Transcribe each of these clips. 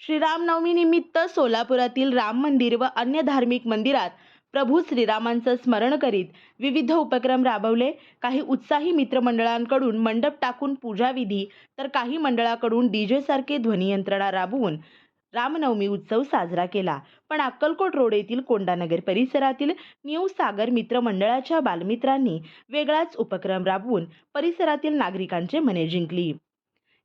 श्रीरामनवमी निमित्त सोलापुरातील राम मंदिर व अन्य धार्मिक मंदिरात प्रभू श्रीरामांचं स्मरण करीत विविध उपक्रम राबवले. काही उत्साही मित्रमंडळांकडून मंडप टाकून पूजाविधी तर काही मंडळाकडून डीजे सारखे ध्वनियंत्रणा राबवून रामनवमी उत्सव साजरा केला. पण अक्कलकोट रोड येथील कोंडानगर परिसरातील न्यू सागर मित्र मंडळाच्या बालमित्रांनी वेगळाच उपक्रम राबवून परिसरातील नागरिकांचे मने जिंकली.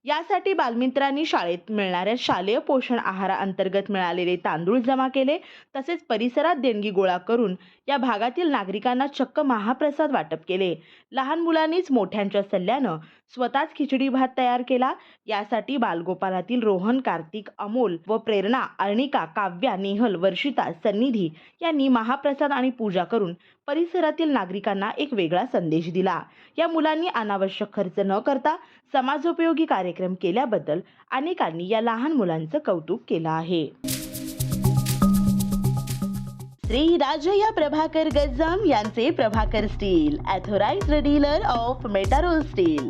यासाठी बालमित्रांनी शाळेत मिळणाऱ्या शालेय पोषण आहाराअंतर्गत मिळालेले तांदूळ जमा केले. तसेच परिसरात देणगी गोळा करून या भागातील नागरिकांना चक्क महाप्रसाद वाटप केले. लहान मुलांनीच मोठ्यांच्या सल्ल्यानं स्वतःच खिचडी भात तयार केला. यासाठी बालगोपालातील रोहन कार्तिक अमोल व प्रेरणा अर्णिका काव्या नेहल वर्षिता सन्निधी यांनी महाप्रसाद आणि पूजा करून परिसरातील नागरिकांना एक वेगळा संदेश दिला. या मुलांनी अनावश्यक खर्च न करता समाजोपयोगी कार्यक्रम केल्याबद्दल अनेकांनी या लहान मुलांचं कौतुक केलं आहे. श्री राजया प्रभाकर गज्जाम यांचे Prabhakar steel authorised dealer of Metarol steel.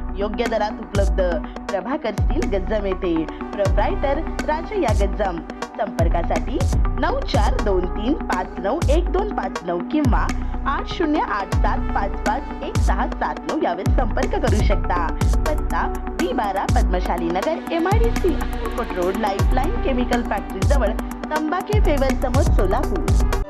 योग्य दरात उपलब्ध. प्रभाकर स्टील गज्जम येथे. प्रोप्रायटर राजया गज्जम संपर्कासाठी नऊ चार दोन तीन पाच नऊ एक दोन पाच नऊ किंवा आठ शून्य आठ सात पाच पाच एक सहा सात नऊ यावर संपर्क करू शकता. पत्ता बी बारा Padmashali Nagar M I D C road lifeline chemical factory जवळ तंबाखे फेवर समोर सोलापूर.